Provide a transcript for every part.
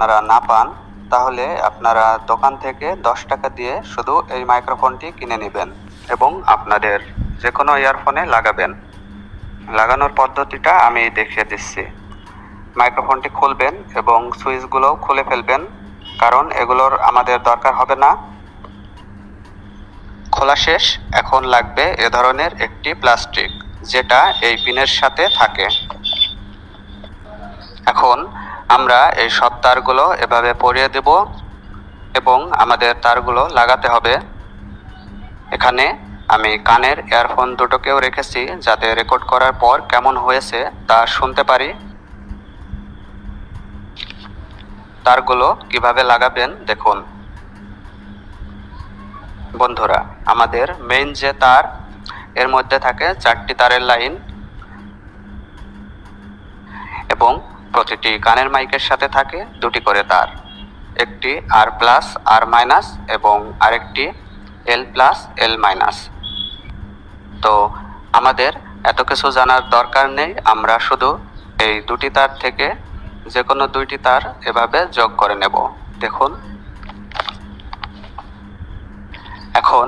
আপনারা না পান, তাহলে আপনারা দোকান থেকে দশ টাকা দিয়ে শুধু এই মাইক্রোফোনটি কিনে নেবেন এবং আপনাদের যে কোনো ইয়ারফোনে লাগাবেন। লাগানোর পদ্ধতিটা আমি দেখিয়ে দিচ্ছি। মাইক্রোফোনটি খুলবেন এবং সুইচগুলোও খুলে ফেলবেন, কারণ এগুলোর আমাদের দরকার হবে না। খোলা শেষ, এখন লাগবে এ ধরনের একটি প্লাস্টিক যেটা এই পিনের সাথে থাকে। এখন আমরা এই সব তারগুলো এভাবে পরিয়ে দেব এবং আমাদের তারগুলো লাগাতে হবে। এখানে আমি কানের ইয়ারফোন দুটোকেও রেখেছি যাতে রেকর্ড করার পর কেমন হয়েছে তা শুনতে পারি। তারগুলো কীভাবে লাগাবেন দেখুন। বন্ধুরা, আমাদের মেইন যে তার, এর মধ্যে থাকে চারটি তারের লাইন এবং প্রতিটি কানের মাইকের সাথে থাকে, দুটি করে তার। একটি আর প্লাস, আর মাইনাস এবং আরেকটি এল প্লাস, এল মাইনাস। তো আমাদের এত কিছু জানার দরকার নেই, আমরা শুধু এই দুটি তার থেকে যে কোনো দুইটি তার এভাবে যোগ করে নেব। দেখুন। এখন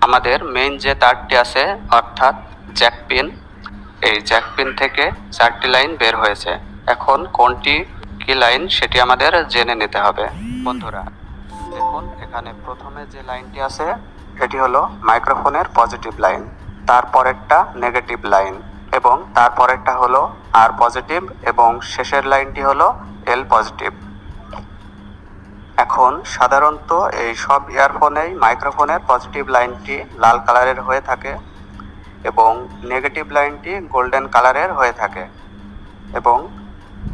আমাদের মেইন যে তারটি আছে, অর্থাৎ জ্যাক পিন এই জ্যাক পিন থেকে চারটি লাইন বের হয়েছে। এখন কোনটি কি লাইন সেটি আমাদের জেনে নিতে হবে। বন্ধুরা, দেখুন, এখানে প্রথমে যে লাইনটি আছে, এটি হলো মাইক্রোফোনের পজিটিভ লাইন, তারপরেরটা নেগেটিভ লাইন, এবং তারপরেরটা হলো আর পজিটিভ, এবং শেষের লাইনটি হলো এল পজিটিভ। এখন সাধারণত এই সব ইয়ারফোনেই মাইক্রোফোনের পজিটিভ লাইনটি লাল কালারের হয়ে থাকে, এবং নেগেটিভ লাইনটি গোল্ডেন কালারের হয়ে থাকে, এবং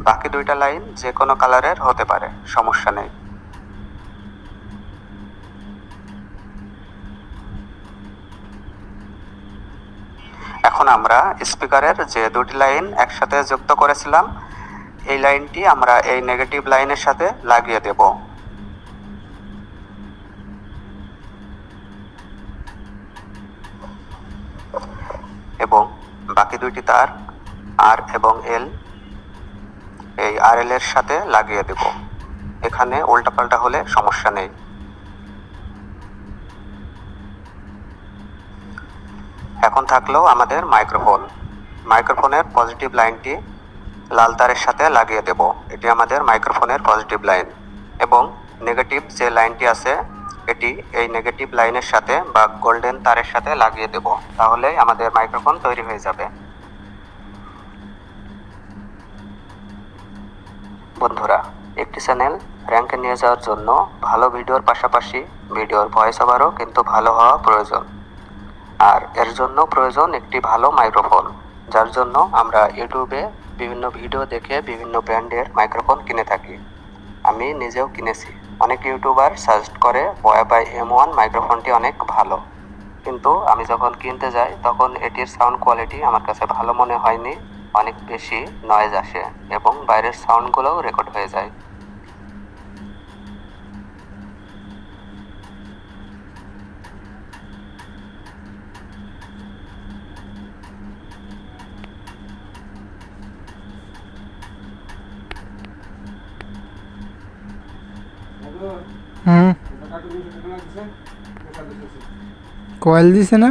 বাকি দুইটা লাইন যে কোনো কালারের হতে পারে, সমস্যা নেই। এখন আমরা স্পিকারের যে দুটি লাইন একসাথে যুক্ত করেছিলাম, এই লাইনটি আমরা এই নেগেটিভ লাইনের সাথে লাগিয়ে দেব। এবং বাকি দুইটি তার, আর এবং এল এই আর এল এর সাথে লাগিয়ে দেব। এখানে উল্টাপাল্টা হলে সমস্যা নেই। এখন থাকল আমাদের মাইক্রোফোন। মাইক্রোফোনের পজিটিভ লাইনটি লাল তারের সাথে লাগিয়ে দেব। এটি আমাদের মাইক্রোফোনের পজিটিভ লাইন। এবং নেগেটিভ যে লাইনটি আছে, এটি এই নেগেটিভ লাইনের সাথে বা গোল্ডেন তারের সাথে লাগিয়ে দেব। তাহলে আমাদের মাইক্রোফোন তৈরি হয়ে যাবে। বন্ধুরা, একটি চ্যানেল র্যাঙ্কে নিয়ে যাওয়ার জন্য ভালো ভিডিওর পাশাপাশি ভিডিওর ভয়েস ওভারও কিন্তু ভালো হওয়া প্রয়োজন। আর এর জন্য প্রয়োজন একটি ভালো মাইক্রোফোন, যার জন্য আমরা ইউটিউবে বিভিন্ন ভিডিও দেখে বিভিন্ন ব্র্যান্ডের মাইক্রোফোন কিনে থাকি। আমি নিজেও কিনেছি। অনেক ইউটিউবার সাজেস্ট করে বয় বাই এম ওয়ান মাইক্রোফোনটি অনেক ভালো। কিন্তু আমি যখন কিনতে যাই, তখন এটির সাউন্ড কোয়ালিটি আমার কাছে ভালো মনে হয়নি। অনেক বেশি নয়েজ আসে এবং বাইরের সাউন্ডগুলোও রেকর্ড হয়ে যায়। কয়েল দিছে না?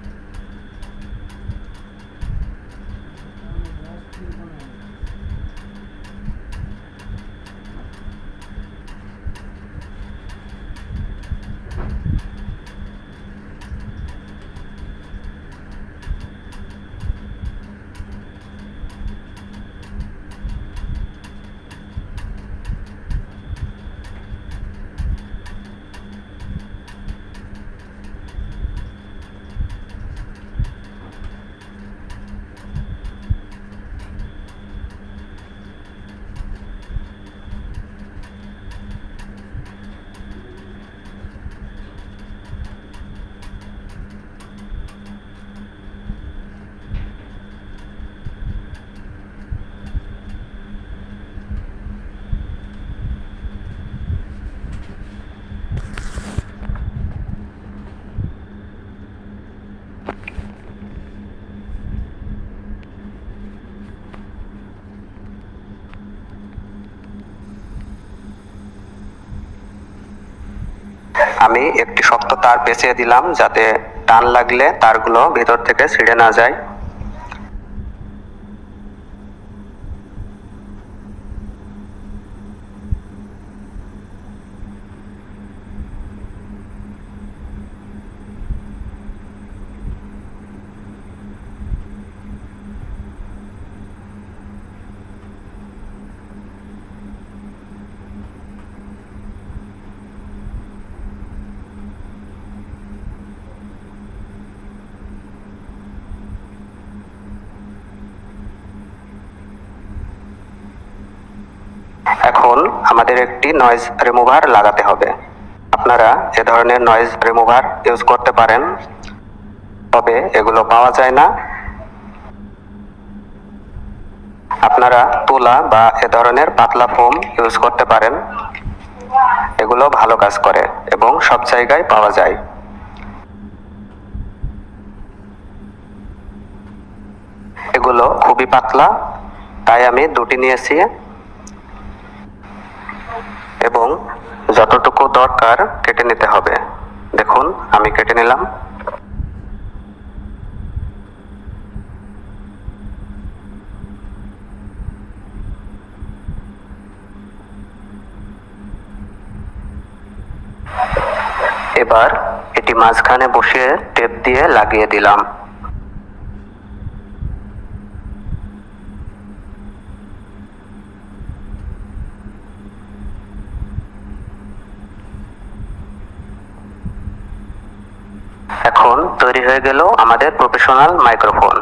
আমি একটি শক্ত তার পেঁচিয়ে দিলাম যাতে টান লাগলে তারগুলো ভেতর থেকে ছিঁড়ে না যায়। এখন আমাদের একটি নয়েজ রিমুভার লাগাতে হবে। আপনারা এ ধরনের নয়েজ রিমুভার ইউজ করতে পারেন, তবে এগুলো পাওয়া যায় না। আপনারা তুলা বা এ ধরনের পাতলা ফোম ইউজ করতে পারেন। এগুলো ভালো কাজ করে এবং সব জায়গায় পাওয়া যায়। এগুলো খুবই পাতলা, তাই আমি দুটি নিয়েছি। এবং যতটুকু দরকার কেটে নিতে হবে। দেখুন, আমি কেটে নিলাম। এবার এটি মাঝখানে বসিয়ে টেপ দিয়ে লাগিয়ে দিলাম। এখন তৈরি হয়ে গেল আমাদের প্রফেশনাল মাইক্রোফোন।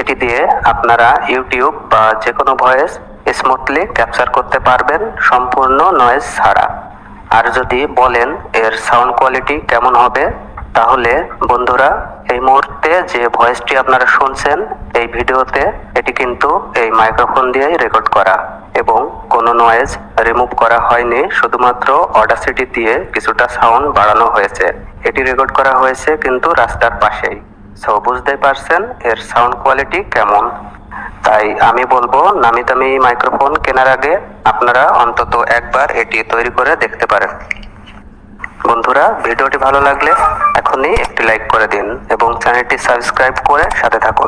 এটি দিয়ে আপনারা ইউটিউব বা যে কোনো ভয়েস স্মুথলি ক্যাপচার করতে পারবেন সম্পূর্ণ নয়েজ ছাড়া। আর যদি বলেন এর সাউন্ড কোয়ালিটি কেমন হবে, তাহলে বন্ধুরা, এই মুহূর্তে যে ভয়েসটি আপনারা শুনছেন এই ভিডিওতে এটি কিন্তু এই মাইক্রোফোন দিয়েই রেকর্ড করা এবং কোনো নয়েজ রিমুভ করা হয়নি, শুধুমাত্র অডাসিটি দিয়ে কিছুটা সাউন্ড বাড়ানো হয়েছে। এটি রেকর্ড করা হয়েছে কিন্তু রাস্তার পাশেই। সো বুঝতেই পারছেন এর সাউন্ড কোয়ালিটি কেমন? তাই আমি বলব নামি দামি মাইক্রোফোন কেনার আগে আপনারা অন্তত একবার এটি তৈরি করে দেখতে পারেন। বন্ধুরা, ভিডিওটি ভালো লাগলে এখনই একটি লাইক করে দিন এবং চ্যানেলটি সাবস্ক্রাইব করে সাথে থাকুন।